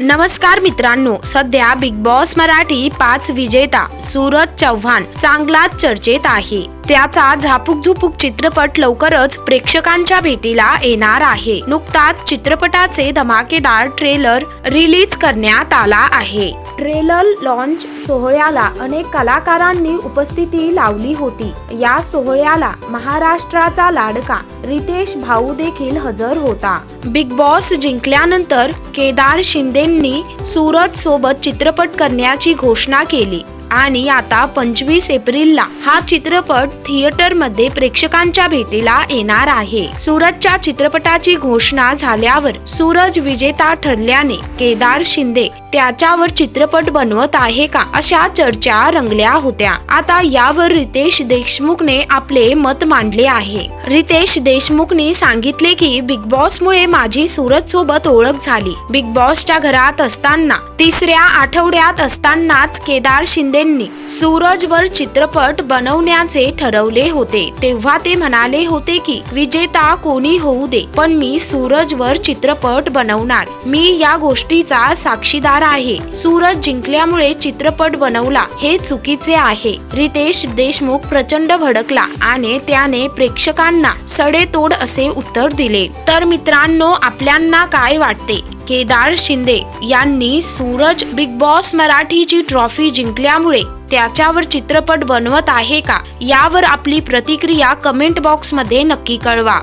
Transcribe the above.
नमस्कार मित्रांनो सध्या बिग बॉस मराठी पाच विजेता सूरज चव्हाण चांगलाच चर्चेत आहे. त्याचा झापूक झुपूक चित्रपट लवकरच प्रेक्षकांच्या भेटीला येणार आहे. नुकताच चित्रपटाचे धमाकेदार ट्रेलर रिलीज करण्यात आला आहे. ट्रेलर लॉन्च सोहळ्याला अनेक कलाकारांनी उपस्थिती लावली होती. या सोहळ्याला महाराष्ट्राचा लाडका रितेश भाऊ देखील हजर होता. बिग बॉस जिंकल्यानंतर केदार शिंदेंनी सूरज सोबत चित्रपट करण्याची घोषणा केली. आणि आता पंचवीस एप्रिलला हा चित्रपट थिएटरमध्ये प्रेक्षकांच्या भेटीला येणार आहे. सूरजच्या चित्रपटाची घोषणा झाल्यावर सूरज विजेता ठरल्याने केदार शिंदे त्याच्यावर चित्रपट बनवत आहे का अशा चर्चा रंगल्या होत्या. आता यावर रितेश देशमुखने आपले मत मांडले आहे. रितेश देशमुखने सांगितले की बिग बॉस मुळे माझी सूरज सोबत ओळख झाली. बिग बॉसच्या घरात असताना तिसऱ्या आठवड्यात असतानाच केदार शिंदे शिंदेंनी सूरजवर चित्रपट बनवण्याचे ठरवले होते. तेव्हा ते म्हणाले होते की विजेता कोणी होऊ दे पण मी सूरजवर चित्रपट बनवणार. मी या गोष्टीचा साक्षीदार आहे. सूरज जिंकल्यामुळे चित्रपट बनवला हे चुकीचे आहे. रितेश देशमुख प्रचंड भडकला आणि त्याने प्रेक्षकांना सडेतोड असे उत्तर दिले. तर मित्रांनो आपल्यांना काय वाटते? केदार शिंदे यांनी सूरज बिग बॉस मराठीची ट्रॉफी जिंकल्यामुळे त्याच्यावर चित्रपट बनवत आहे का? यावर आपली प्रतिक्रिया कमेंट बॉक्समध्ये नक्की कळवा.